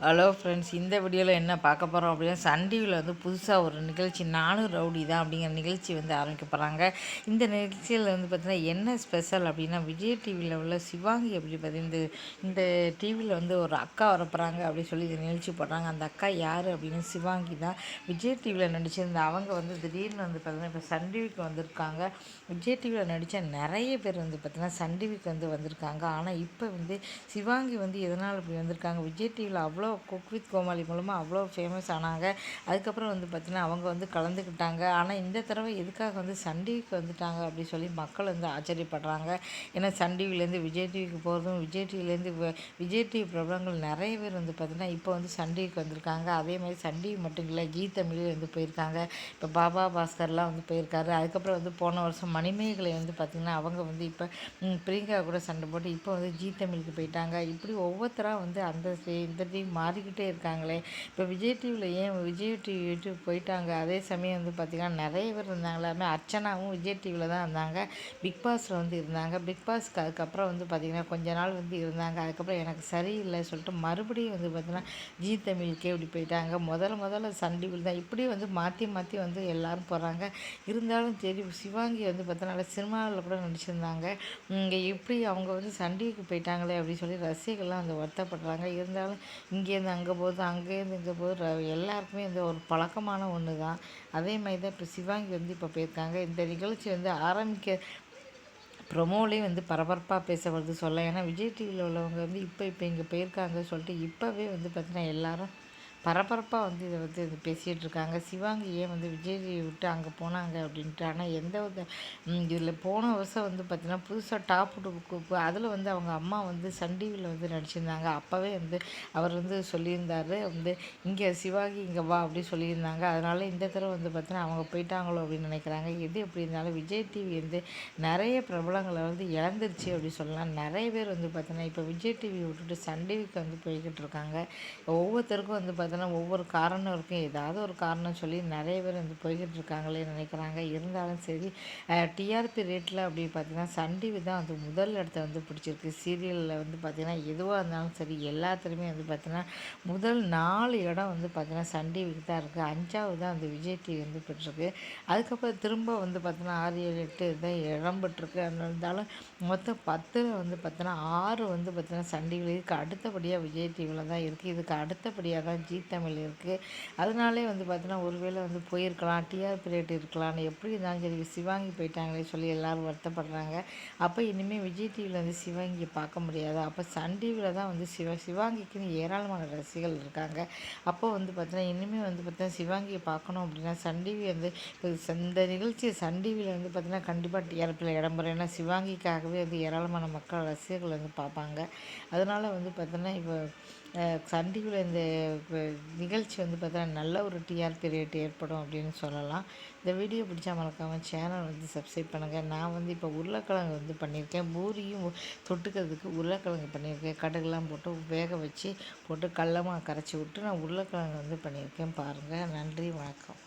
Hello friends இந்த வீடியோவில் என்ன பார்க்க போகிறோம் அப்படின்னா சன் டிவியில் வந்து புதுசாக ஒரு நிகழ்ச்சி நானும் ரவுடி தான் அப்படிங்கிற நிகழ்ச்சி வந்து ஆரம்பிக்க போகிறாங்க இந்த நிகழ்ச்சியில் வந்து பார்த்திங்கன்னா என்ன ஸ்பெஷல் அப்படின்னா விஜய் டிவியில் உள்ள சிவாங்கி அப்படி பார்த்தீங்கன்னா இந்த டிவியில் வந்து ஒரு அக்கா வரப்போகிறாங்க அப்படின்னு சொல்லி இந்த நிகழ்ச்சி போடுறாங்க. அந்த அக்கா யார் அப்படின்னு சிவாங்கி தான் விஜய் டிவியில் நடிச்சிருந்த அவங்க வந்து திடீர்னு வந்து பார்த்திங்கன்னா இப்போ சன் டிவிக்கு வந்திருக்காங்க. விஜய் டிவியில் நடித்த நிறைய பேர் வந்து பார்த்திங்கன்னா சன் டிவிக்கு வந்து வந்திருக்காங்க. ஆனால் இப்போ வந்து சிவாங்கி வந்து எதனால் இப்படி வந்திருக்காங்க? விஜய் டிவியில் அவ்வளோ குக் வித் கோமாளி மூலமாக அவ்வளோ ஃபேமஸ் ஆனாங்க. அதுக்கப்புறம் வந்து பார்த்திங்கன்னா அவங்க வந்து கலந்துக்கிட்டாங்க. ஆனால் இந்த தடவை எதுக்காக வந்து சன் டிவிக்கு வந்துட்டாங்க அப்படின்னு சொல்லி மக்கள் வந்து ஆச்சரியப்படுறாங்க. ஏன்னா சன் டிவிலேருந்து விஜய் டிவிக்கு போகிறதும் விஜய் டிவிலேருந்து விஜய் டிவி பிரபலங்கள் நிறைய பேர் வந்து பார்த்திங்கன்னா இப்போ வந்து சன் டிவிக்கு வந்திருக்காங்க. அதே மாதிரி சன் டிவி மட்டும் இல்லை ஜீ தமிழ் வந்து போயிருக்காங்க. இப்போ பாபா பாஸ்கர்லாம் வந்து போயிருக்காரு. அதுக்கப்புறம் வந்து போன வருஷம் மணிமேகலை வந்து பார்த்திங்கன்னா அவங்க வந்து இப்போ பிரியங்கா கூட சண்டை போட்டு இப்போ வந்து ஜி தமிழுக்கு போயிட்டாங்க. இப்படி ஒவ்வொருத்தராக வந்து அந்த இந்த டீம் மாறிக்கிட்டே இருக்காங்களே. இப்போ விஜய் டிவியில் ஏன் விஜய் டிவி விட்டு போயிட்டாங்க? அதே சமயம் வந்து பார்த்திங்கன்னா நிறைய பேர் இருந்தாங்களே அர்ச்சனாவும் விஜய் டிவியில் தான் இருந்தாங்க. பிக் பாஸில் வந்து இருந்தாங்க. பிக் பாஸ்க்கு அதுக்கப்புறம் வந்து பார்த்திங்கன்னா கொஞ்ச நாள் வந்து இருந்தாங்க. அதுக்கப்புறம் எனக்கு சரியில்லை சொல்லிட்டு மறுபடியும் வந்து பார்த்திங்கன்னா ஜி தமிழுக்கே இப்படி போயிட்டாங்க. முதல்ல முதல்ல சன் டிவியில் தான். இப்படி வந்து மாற்றி மாற்றி வந்து எல்லோரும் போகிறாங்க இருந்தாலும் சரி சிவாங்கி வந்து பார்த்தோன்னா சினிமாவில் கூட நடிச்சிருந்தாங்க. இங்கே இப்படி அவங்க வந்து சன் டிவிக்கு போயிட்டாங்களே அப்படின்னு சொல்லி ரசிகர்கள்லாம் வந்து வருத்தப்படுறாங்க. இருந்தாலும் இங்கே இங்கேருந்து அங்கே போகுது அங்கேருந்து இங்கே போகுது எல்லாருக்குமே இந்த ஒரு பழக்கமான ஒன்று தான். அதே மாதிரி தான் இப்போ சிவாங்கி வந்து இப்போ போயிருக்காங்க இந்த நிகழ்ச்சி வந்து ஆரம்பிக்க ப்ரொமோலேயும் வந்து பரபரப்பாக பேச வருது சொல்ல. ஏன்னா விஜய் டிவியில் உள்ளவங்க வந்து இப்போ இப்போ இங்கே போயிருக்காங்க சொல்லிட்டு இப்போவே வந்து பார்த்திங்கன்னா எல்லாரும் பரபரப்பாக வந்து இதை வந்து இது பேசிகிட்டு இருக்காங்க. சிவாங்கி ஏன் வந்து விஜய் விட்டு அங்கே போனாங்க அப்படின்ட்டு. ஆனால் எந்த வித இதில் போன வருஷம் வந்து பார்த்திங்கன்னா புதுசாக டாப் புக்கு அதில் வந்து அவங்க அம்மா வந்து சன் டிவியில் வந்து நடிச்சிருந்தாங்க. அப்போவே வந்து அவர் வந்து சொல்லியிருந்தார். வந்து இங்கே சிவாகி இங்கே வா அப்படி சொல்லியிருந்தாங்க. அதனால் இந்த தடவை வந்து பார்த்தீங்கன்னா அவங்க போயிட்டாங்களோ அப்படின்னு நினைக்கிறாங்க. எது எப்படி இருந்தாலும் விஜய் டிவி வந்து நிறைய பிரபலங்களை வந்து இழந்துருச்சு அப்படி சொல்லலாம். நிறைய பேர் வந்து பார்த்தீங்கன்னா இப்போ விஜய் டிவி விட்டுட்டு சன் டிவிக்கு வந்து போய்கிட்டு இருக்காங்க. ஒவ்வொருத்தருக்கும் வந்து பார்த்தோன்னா ஒவ்வொரு காரணம் இருக்கும் ஏதாவது ஒரு காரணம் சொல்லி நிறைய பேர் வந்து போய்கிட்டு இருக்காங்களே நினைக்கிறாங்க. இருந்தாலும் சரி டிஆர்பி ரேட்டில் அப்படி பார்த்தீங்கன்னா சன் டிவி தான் வந்து முதல் இடத்த வந்து பிடிச்சிருக்கு. சீரியலில் வந்து பார்த்திங்கன்னா எதுவாக இருந்தாலும் சரி எல்லாத்துலேயுமே வந்து பார்த்திங்கன்னா முதல் நாலு இடம் வந்து பார்த்திங்கன்னா சன் டிவிக்கு தான் இருக்குது அஞ்சாவது தான் வந்து விஜய் டிவி வந்து பெற்றிருக்கு. அதுக்கப்புறம் திரும்ப வந்து பார்த்திங்கன்னா ஆறு ஏழு எட்டு தான் இடம் பெற்றிருக்கு இருந்தாலும் மொத்தம் பத்தில் வந்து பார்த்திங்கன்னா ஆறு வந்து பார்த்திங்கன்னா சன் டிவியில் இருக்குது அடுத்தபடியாக விஜய் டிவியில் தான் இருக்குது இதுக்கு அடுத்தபடியாக தான் ஜி தமிழ் இருக்குது அதனாலே வந்து பார்த்தீங்கன்னா ஒருவேளை வந்து போயிருக்கலாம் டிஆர் பீரியட் இருக்கலாம்னு எப்படி இருந்தாலும் சரி சிவாங்கி போயிட்டாங்களே சொல்லி எல்லோரும் வருத்தப்படுறாங்க. அப்போ இனிமேல் விஜய் டிவியில் வந்து சிவாங்கியை பார்க்க முடியாது. அப்போ சன் டிவியில் தான் வந்து சிவ சிவாங்கிக்குன்னு ஏராளமான ரசிகர்கள் இருக்காங்க. அப்போ வந்து பார்த்தீங்கன்னா இனிமேல் வந்து பார்த்தீங்கன்னா சிவாங்கியை பார்க்கணும் அப்படின்னா சன் டிவி வந்து இப்போ இந்த நிகழ்ச்சியை சன் டிவியில் வந்து பார்த்தீங்கன்னா கண்டிப்பாக டிஆர்பியில் இடம்பெறும். ஏன்னா சிவாங்கிக்காகவே வந்து ஏராளமான மக்கள் ரசிகர்கள் வந்து பார்ப்பாங்க. அதனால் வந்து பார்த்தீங்கன்னா இப்போ சன் டிவியில் இந்த நிகழ்ச்சி வந்து பார்த்தா நல்ல ஒரு டிஆர்பி ரேட் ஏற்படும் அப்படின்னு சொல்லலாம். இந்த வீடியோ பிடிச்சா மறக்காமல் சேனல் வந்து சப்ஸ்கிரைப் பண்ணுங்கள் நான் வந்து இப்போ உருளைக்கிழங்கு வந்து பண்ணியிருக்கேன் பூரியும் தொட்டுக்கிறதுக்கு உருளைக்கிழங்கு பண்ணியிருக்கேன் கடுகுலாம் போட்டு வேக வச்சு போட்டு கல்லமாக கரைச்சி விட்டு நான் உருளைக்கிழங்கு வந்து பண்ணியிருக்கேன் பாருங்கள் நன்றி வணக்கம்.